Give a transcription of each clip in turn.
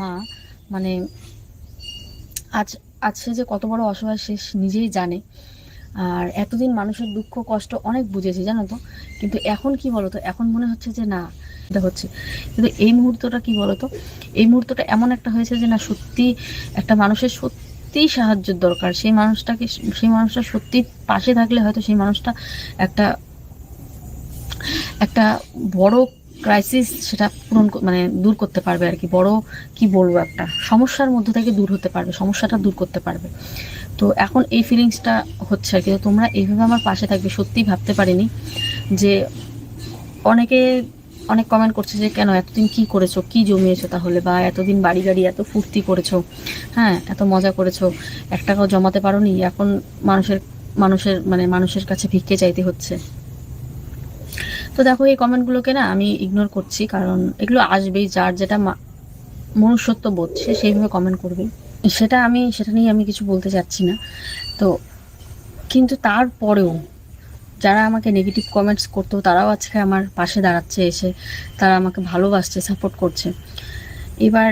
মা মানে আজ সে যে কত বড় অসহায় সে নিজেই জানে। আর এতদিন মানুষের দুঃখ, কষ্ট অনেক বুঝেছি, জানো তো? কিন্তু এখন কি বলতো? এখন মনে হচ্ছে যে না, এটা হচ্ছে। কিন্তু এই মুহূর্তটা কি বলতো? এই মুহূর্তটা এমন একটা হয়েছে যে না, সত্যি একটা মানুষের সত্যিই সাহায্যের দরকার। সেই মানুষটাকে, সেই মানুষটা সত্যি পাশে থাকলে হয়তো সেই মানুষটা একটা একটা বড় ক্রাইসিস সেটা পূরণ মানে দূর করতে পারবে আর কি। বড় কি বলব একটা? সমস্যার মধ্যে থেকে দূর হতে পারবে, সমস্যাটা দূর করতে পারবে। তো এখন এই ফিলিংসটা হচ্ছে আর কি। তোমরা এইভাবে আমার পাশে থাকবে, সত্যি ভাবতে পারিনি যে অনেকে, অনেক কমেন্ট করছে যে, কেন এতদিন কি করেছ? কি জমিয়েছো তাহলে? বা এতদিন বাড়ি গাড়ি এত ফুর্তি করেছ? হ্যাঁ এত মজা করেছ। এক টাকাও জমাতে পারোনি। এখন মানুষের মানুষের মানে মানুষের কাছে ভিক্ষে চাইতে হচ্ছে। তো দেখো, এই কমেন্টগুলোকে না আমি ইগনোর করছি, কারণ এগুলো আসবেই, যার যেটা মনুষ্যত্ব বোধ, সে সেইভাবে কমেন্ট করবে। সেটা আমি, সেটা নিয়ে আমি কিছু বলতে চাচ্ছি না। তো, কিন্তু তারপরেও যারা আমাকে নেগেটিভ কমেন্টস করতো, তারাও আজকে আমার পাশে দাঁড়াচ্ছে, এসে তারা আমাকে ভালোবাসছে সাপোর্ট করছে। এবার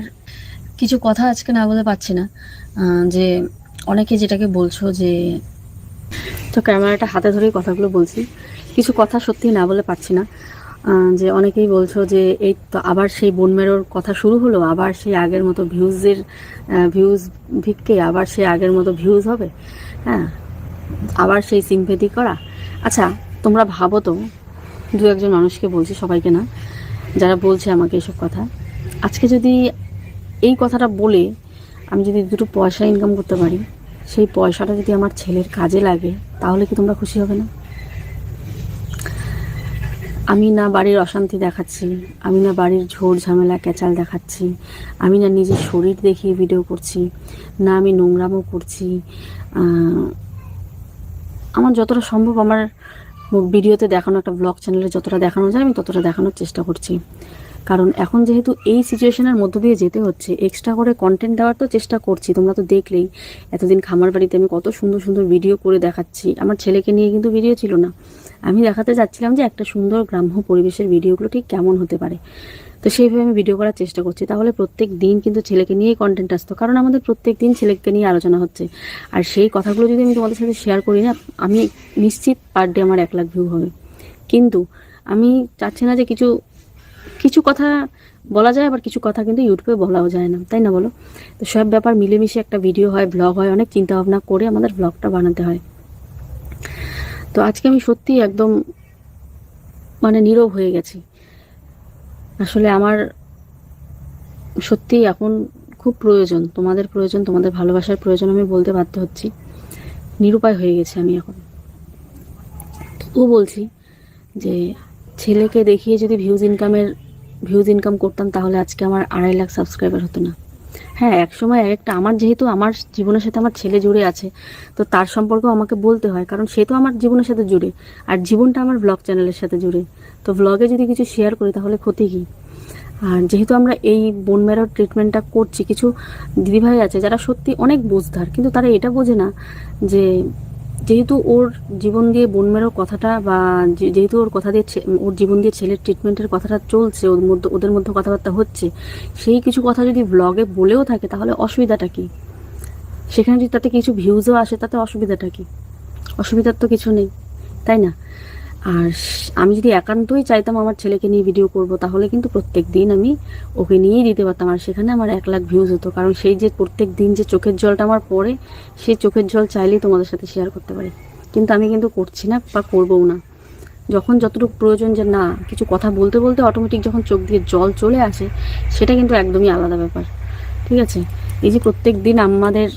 কিছু কথা আজকে না বলে পাচ্ছি না যে অনেকে যেটাকে বলছো যে তো ক্যামেরাটা হাতে ধরেই কথাগুলো বলছি। কিছু কথা সত্যি না বলে পারছি না। যে অনেকেই বলছো যে এই তো আবার সেই বন মেরোর কথা শুরু হলো, আবার সেই আগের মতো ভিউজের ভিউজ ভিক্ষে আবার সেই আগের মতো ভিউজ হবে। হ্যাঁ আবার সেই সিম্পেথি করা। আচ্ছা তোমরা ভাবো তো, দু একজন মানুষকে বলছি সবাইকে না, যারা বলছে আমাকে এসব কথা। আজকে যদি এই কথাটা বলে আমি যদি দুটো পয়সা ইনকাম করতে পারি, সেই পয়সাটা যদি আমার ছেলের কাজে লাগে, তাহলে কি তোমরা খুশি হবে না? আমি না বাড়ির অশান্তি দেখাচ্ছি, আমি না বাড়ির ঝোড় ঝামেলা ক্যাচাল দেখাচ্ছি, আমি না নিজের শরীর দেখিয়ে ভিডিও করছি, না আমি নোংরামও করছি আমার যতটা সম্ভব আমার ভিডিওতে দেখানো, একটা ব্লগ চ্যানেলে যতটা দেখানো যায়, আমি ততটা দেখানোর চেষ্টা করছি। কারণ এখন যেহেতু এই সিচুয়েশনের মধ্য দিয়ে যেতে হচ্ছে এক্সট্রা করে কন্টেন্ট দেওয়ার তো চেষ্টা করছি, তোমরা তো দেখলেই। এতদিন খামার বাড়িতে আমি কত সুন্দর সুন্দর ভিডিও করে দেখাচ্ছি। আমার ছেলেকে নিয়ে কিন্তু ভিডিও ছিল না। আমি দেখাতে যাচ্ছিলাম যে একটা সুন্দর গ্রাম্য পরিবেশের ভিডিওগুলো ঠিক কেমন হতে পারে। তো সেইভাবে আমি ভিডিও করার চেষ্টা করছি। তাহলে প্রত্যেক দিন কিন্তু ছেলেকে নিয়েই কন্টেন্ট আসতো, কারণ আমাদের প্রত্যেক দিন ছেলেকে নিয়ে আলোচনা হচ্ছে। আর সেই কথাগুলো যদি আমি তোমাদের সাথে শেয়ার করি না, আমি নিশ্চিত পার ডে আমার এক লাখ ভিউ হবে। কিন্তু আমি চাচ্ছি না যে কিছু কিছু কথা বলা যায়, আবার কিছু কথা কিন্তু ইউটিউবে বলাও যায় না, তাই না বলো? তো সব ব্যাপার মিলেমিশে একটা ভিডিও হয় ব্লগ হয়, অনেক চিন্তা ভাবনা করে আমাদের ব্লগটা বানাতে হয়। তো আজকে আমি সত্যি একদম মানে নীরব হয়ে গেছি। আসলে আমার সত্যি এখন খুব প্রয়োজন, তোমাদের প্রয়োজন, তোমাদের ভালোবাসার প্রয়োজন আমি বলতে বাধ্য হচ্ছি। নিরুপায় হয়ে গেছে আমি এখন। ও বলছি যে ছেলেকে দেখিয়ে যদি ভিউজ ইনকামের ভিউজ ইনকাম করতাম, তাহলে আজকে আমার আড়াই লাখ সাবস্ক্রাইবার হতো না। হ্যাঁ এক সময় এক একটা, আমার যেহেতু আমার জীবনের সাথে আমার ছেলে জুড়ে আছে, তো তার সম্পর্কেও আমাকে বলতে হয়, কারণ সে তো আমার জীবনের সাথে জুড়ে, আর জীবনটা আমার ব্লগ চ্যানেলের সাথে জুড়ে। তো ব্লগে যদি কিছু শেয়ার করি, তাহলে ক্ষতি কী? আর যেহেতু আমরা এই বোন মেরোর ট্রিটমেন্টটা করছি, কিছু দিদিভাই আছে যারা সত্যি অনেক বুঝদার কিন্তু তারা এটা বোঝে না যে যেহেতু ওর জীবন দিয়ে বোন মেরোর কথাটা বা যেহেতু ওর কথা দিয়ে ওর জীবন দিয়ে ছেলের ট্রিটমেন্টের কথাটা চলছে, ওর মধ্যে, ওদের মধ্যে কথাবার্তা হচ্ছে, সেই কিছু কথা যদি ব্লগে বলেও থাকে তাহলে অসুবিধাটা কি? সেখানে যদি তাতে কিছু ভিউজও আসে তাতে অসুবিধাটা কি? অসুবিধার তো কিছু নেই, তাই না? আর আমি যদি একান্তই চাইতাম আমার ছেলেকে নিয়ে ভিডিও করব, তাহলে কিন্তু প্রত্যেক দিন আমি ওকে নিয়েই দিতে পারতাম। আর সেখানে আমার এক লাখ ভিউজ হতো, কারণ সেই যে প্রত্যেক দিন যে চোখের জলটা আমার পড়ে, সেই চোখের জল চাইলেই তোমাদের সাথে শেয়ার করতে পারি। কিন্তু আমি কিন্তু করছি না বা করবও না। যখন যতটুকু প্রয়োজন যে না, কিছু কথা বলতে বলতে অটোমেটিক যখন চোখ দিয়ে জল চলে আসে, সেটা কিন্তু একদমই আলাদা ব্যাপার। ঠিক আছে? এই যে প্রত্যেক দিন আমাদের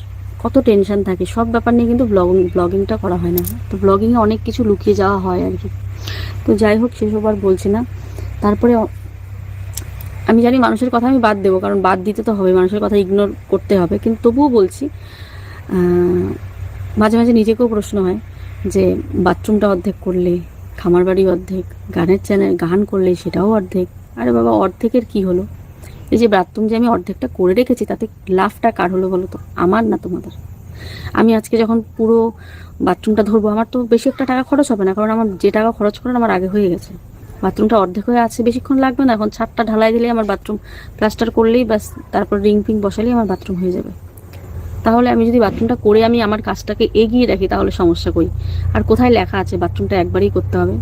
কত টেনশন থাকে। সব ব্যাপার নিয়ে কিন্তু ব্লগিং ব্লগিংটা করা হয় না। তো ব্লগিংয়ে অনেক কিছু লুকিয়ে যাওয়া হয় আর কি। তো যাই হোক, সেসব আর বলছি না। তারপরে আমি জানি মানুষের কথা আমি বাদ দেবো, কারণ বাদ দিতে তো হবে, মানুষের কথা ইগনোর করতে হবে। কিন্তু তবুও বলছি মাঝে মাঝে নিজেকেও প্রশ্ন হয় যে বাথরুমটা অর্ধেক করলে খামার বাড়ি অর্ধেক, গানের চ্যানেল গান করলে সেটাও অর্ধেক। আরে বাবা, অর্ধেকের কি হলো? এই যে বাথরুম যে আমি অর্ধেকটা করে রেখেছি, তাতে লাভটা কার হলো বলো তো? আমার না তোমাদের? আমি আজকে যখন পুরো বাথরুমটা ধরবো, আমার তো বেশি একটা টাকা খরচ হবে না, কারণ আমার যে টাকা খরচ করার আমার আগে হয়ে গেছে। বাথরুমটা অর্ধেক হয়ে আছে, বেশিক্ষণ লাগবে না, এখন ছাদটা ঢালাই দিলেই আমার বাথরুম প্লাস্টার করলেই ব্যাস, তারপর রিং পিং বসালেই আমার বাথরুম হয়ে যাবে। তাহলে আমি যদি বাথরুমটা করে আমি আমার কাজটাকে এগিয়ে রাখি, তাহলে সমস্যা করি আর কোথায় লেখা আছে, বাথরুমটা একবারই করতে হবে?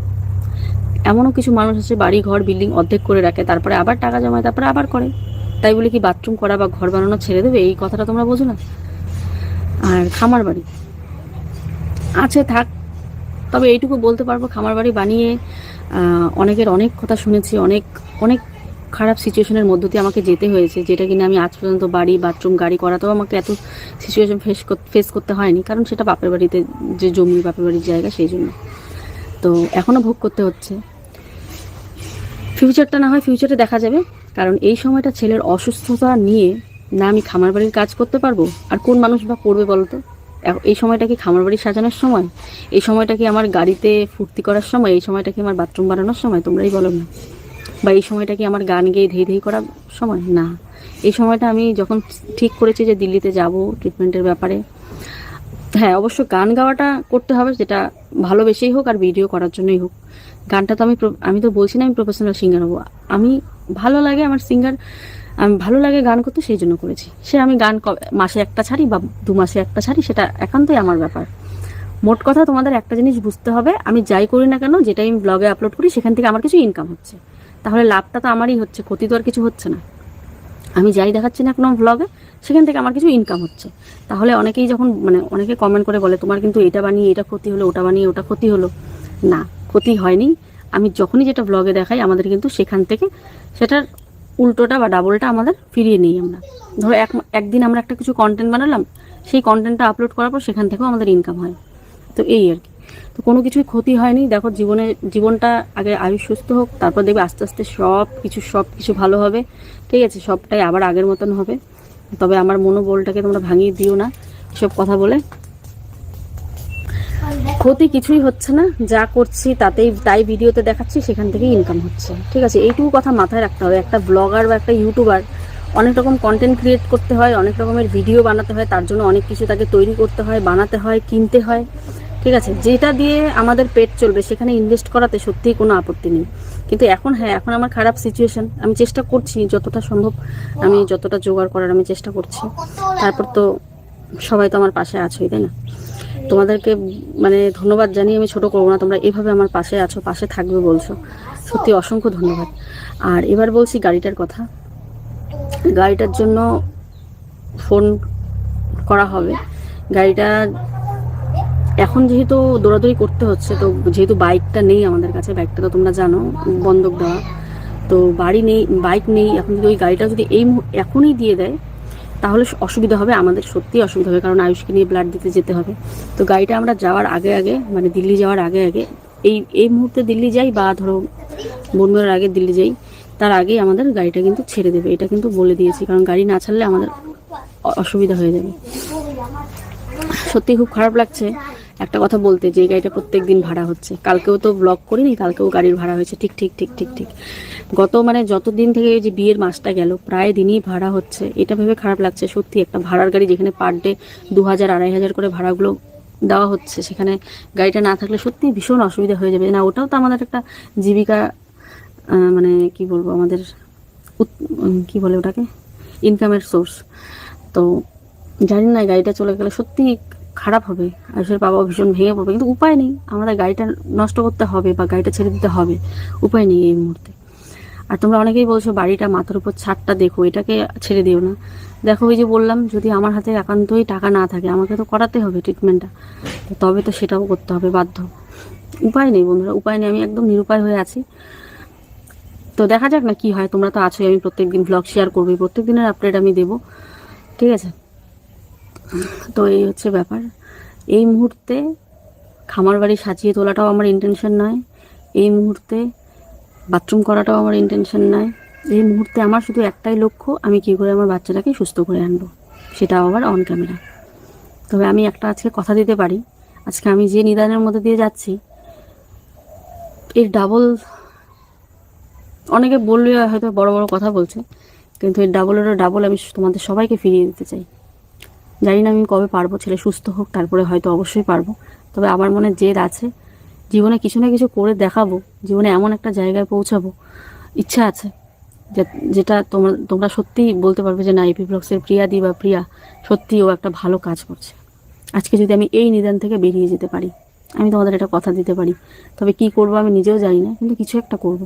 এমনও কিছু মানুষ আছে, বাড়ি, ঘর, বিল্ডিং অর্ধেক করে রাখে, তারপরে আবার টাকা জমায়, তারপরে আবার করে। তাই বলে কি বাথরুম করা বা ঘর বানানো ছেড়ে দেবে? এই কথাটা তোমরা বোঝো না। আর খামার বাড়ি। আছে, থাক। তবে এইটুকু বলতে পারব, খামার বাড়ি বানিয়ে অনেকের অনেক কথা শুনেছি, অনেক অনেক খারাপ সিচুয়েশনের মধ্য দিয়ে আমাকে যেতে হয়েছে, যেটা কিনা আমি আজ পর্যন্ত বাড়ি, বাথরুম, গাড়ি করাতেও আমাকে এত সিচুয়েশন ফেস ফেস করতে হয়নি, কারণ সেটা বাপের বাড়িতে যে জমি, বাপের বাড়ির জায়গা, সেই জন্য। তো এখনও ভোগ করতে হচ্ছে। ফিউচারটা না হয় ফিউচারে দেখা যাবে। কারণ এই সময়টা ছেলের অসুস্থতা নিয়ে না আমি খামার বাড়ির কাজ করতে পারব? আর কোন মানুষ বা করবে বলো তো এ- এই সময়টা কি খামার বাড়ি সাজানোর সময়? এই সময়টা কি আমার গাড়িতে ফুর্তি করার সময়? এই সময়টা কি আমার বাথরুম বানানোর সময়? তোমরাই বলো না। বা এই সময়টা কি আমার গান গেয়ে ধেই ধেই করার সময়? না। এই সময়টা আমি যখন ঠিক করেছি যে দিল্লিতে যাব ট্রিটমেন্টের ব্যাপারে হ্যাঁ অবশ্য গান গাওয়াটা করতে হবে, যেটা ভালোবেসেই হোক আর ভিডিও করার জন্যই হোক। গানটা তো আমি আমি তো বলছি না আমি প্রফেশনাল সিঙ্গার হব। আমি ভালো লাগে আমার সিঙ্গার আমি ভালো লাগে গান করতে সেই জন্য করেছি। সে আমি গান মাসে একটা ছাড়ি বা দু মাসে একটা ছাড়ি, সেটা একান্তই আমার ব্যাপার। মোট কথা তোমাদের একটা জিনিস বুঝতে হবে, আমি যাই করি না কেন, যেটাই আমি ব্লগে আপলোড করি, সেখান থেকে আমার কিছু ইনকাম হচ্ছে। তাহলে লাভটা তো আমারই হচ্ছে, ক্ষতি তো আর কিছু হচ্ছে না। আমি যাই দেখাচ্ছি না কোনো ব্লগে সেখান থেকে আমার কিছু ইনকাম হচ্ছে। তাহলে অনেকেই যখন মানে অনেকে কমেন্ট করে বলে, তোমার কিন্তু এটা বানিয়ে এটা ক্ষতি হলো, ওটা বানিয়ে ওটা ক্ষতি হলো। না, ক্ষতি হয়নি। আমি যখনই যেটা ব্লগে দেখাই, আমাদের কিন্তু সেখান থেকে সেটার উল্টোটা বা ডাবলটা আমাদের ফিরিয়ে নিই আমরা। ধরো এক একদিন আমরা একটা কিছু কন্টেন্ট বানালাম, সেই কন্টেন্টটা আপলোড করার পর সেখান থেকেও আমাদের ইনকাম হয়। তো এই আর কি। তো কোনো কিছুই ক্ষতি হয়নি। দেখো জীবনে, জীবনটা আগে আয়ুষ সুস্থ হোক, তারপর দেখবে আস্তে আস্তে সব কিছু সব কিছু ভালো হবে। ঠিক আছে, সবটাই আবার আগের মতন হবে। তবে আমার মনোবলটাকে তোমরা ভাঙিয়ে দিও না এসব কথা বলে। ক্ষতি কিছুই হচ্ছে না। যা করছি তাতেই, তাই ভিডিওতে দেখাচ্ছি, সেখান থেকেই ইনকাম হচ্ছে। ঠিক আছে, এইটুকু কথা মাথায় রাখতে হবে। একটা ব্লগার বা একটা ইউটিউবার অনেক রকম কন্টেন্ট ক্রিয়েট করতে হয়, অনেক রকমের ভিডিও বানাতে হয়, তার জন্য অনেক কিছু তাকে তৈরি করতে হয়, বানাতে হয়, কিনতে হয়। ঠিক আছে? যেটা দিয়ে আমাদের পেট চলবে, সেখানে ইনভেস্ট করাতে সত্যিই কোনো আপত্তি নেই। কিন্তু এখন হ্যাঁ এখন আমার খারাপ সিচুয়েশন আমি চেষ্টা করছি যতটা সম্ভব, আমি যতটা জোগাড় করার আমি চেষ্টা করছি। তারপর তো সবাই তো আমার পাশে আছোই, তাই না? তোমাদেরকে মানে ধন্যবাদ জানিয়ে আমি ছোট করব না, তোমরা এভাবে আমার পাশে আছো, পাশে থাকবে বলছো। সত্যি অসংখ্য ধন্যবাদ। আর এবার বলছি গাড়িটার কথা। গাড়িটার জন্য ফোন করা হবে। গাড়িটা এখন যেহেতু দৌড়াদৌড়ি করতে হচ্ছে, তো যেহেতু বাইকটা নেই আমাদের কাছে বাইকটা তো তোমরা জানো, বন্ধক দেওয়া। তো বাড়ি নেই বাইক নেই, এখন যদি ওই গাড়িটা যদি এই এখনই দিয়ে দেয়, তাহলে অসুবিধা হবে, আমাদের সত্যিই অসুবিধা হবে, কারণ আয়ুষকে নিয়ে ব্লাড দিতে যেতে হবে। তো গাড়িটা আমরা যাওয়ার আগে আগে মানে দিল্লি যাওয়ার আগে আগে, এই এই মুহূর্তে দিল্লি যাই বা ধরো বন্ধুর আগে দিল্লি যাই, তার আগেই আমাদের গাড়িটা কিন্তু ছেড়ে দেবে, এটা কিন্তু বলে দিয়েছি, কারণ গাড়ি না ছাড়লে আমাদের অসুবিধা হয়ে যাবে। সত্যি খুব খারাপ লাগছে। একটা কথা বলতে, যে গাড়িটা প্রত্যেক দিন ভাড়া হচ্ছে। কালকেও তো ব্লগ করিনি, কালকেও গাড়ির ভাড়া হয়েছে। ঠিক ঠিক ঠিক ঠিক ঠিক। গত মানে যত দিন থেকে যে বিয়ের মাসটা গেল, প্রায় দিনই ভাড়া হচ্ছে। এটা ভেবে খারাপ লাগছে, সত্যি। একটা ভাড়ার গাড়ি যেখানে পার ডে দু হাজার আড়াই হাজার করে ভাড়াগুলো দেওয়া হচ্ছে, সেখানে গাড়িটা না থাকলে সত্যি ভীষণ অসুবিধা হয়ে যাবে। না, ওটাও তো আমাদের একটা জীবিকা মানে কি বলব, আমাদের কি বলে ওটাকে? ইনকামের সোর্স তো জানি না, গাড়িটা চলে গেলে সত্যি খারাপ হবে আয়ুষের বাবা ভীষণ ভেঙে পড়বে। কিন্তু উপায় নেই, আমাদের গাড়িটা নষ্ট করতে হবে বা গাড়িটা ছেড়ে দিতে হবে, উপায় নেই এই মুহূর্তে। আর তোমরা অনেকেই বলছো বাড়িটা মাথার উপর ছাদটা দেখো, এটাকে ছেড়ে দিও না। দেখো ওই যে বললাম, যদি আমার হাতে একান্তই টাকা না থাকে, আমাকে তো করাতে হবে ট্রিটমেন্টটা তবে তো সেটাও করতে হবে বাধ্য। উপায় নেই বন্ধুরা, উপায় নেই, আমি একদম নিরুপায় হয়ে আছি। তো দেখা যাক না কি হয়, তোমরা তো আছোই, আমি প্রত্যেক দিন ব্লগ শেয়ার করব প্রত্যেক দিনের আপডেট আমি দেবো। ঠিক আছে? তো এই হচ্ছে ব্যাপার। এই মুহূর্তে খামার বাড়ি সাজিয়ে তোলাটাও আমার ইন্টেনশন নয়। এই মুহূর্তে বাথরুম করাটাও আমার ইন্টেনশন নয়। এই মুহূর্তে আমার শুধু একটাই লক্ষ্য, আমি কী করে আমার বাচ্চাটাকে সুস্থ করে আনব? সেটাও আবার অন ক্যামেরা তবে আমি একটা আজকে কথা দিতে পারি। আজকে আমি যে নিদানের মধ্যে দিয়ে যাচ্ছি, এর ডাবল অনেকে বললে হয়তো বড় বড় কথা বলছে, কিন্তু এর ডাবলেরও ডাবল আমি তোমাদের সবাইকে ফিরিয়ে দিতে চাই। জানি না আমি কবে পারব, ছেলে সুস্থ হোক, তারপরে হয়তো অবশ্যই পারব। তবে আমার মনে জেদ আছে। জীবনে কিছু না কিছু করে দেখাবো, জীবনে এমন একটা জায়গায় পৌঁছাবো। ইচ্ছা আছে যেটা তোমরা তোমরা সত্যিই বলতে পারবে যে, না এপি ব্লগসের প্রিয়াদি বা প্রিয়া সত্যি ও একটা ভালো কাজ করছে। আজকে যদি আমি এই নিদান থেকে বেরিয়ে যেতে পারি, আমি তোমাদের এটা কথা দিতে পারি। তবে কি করব আমি নিজেও জানি না, কিন্তু কিছু একটা করব।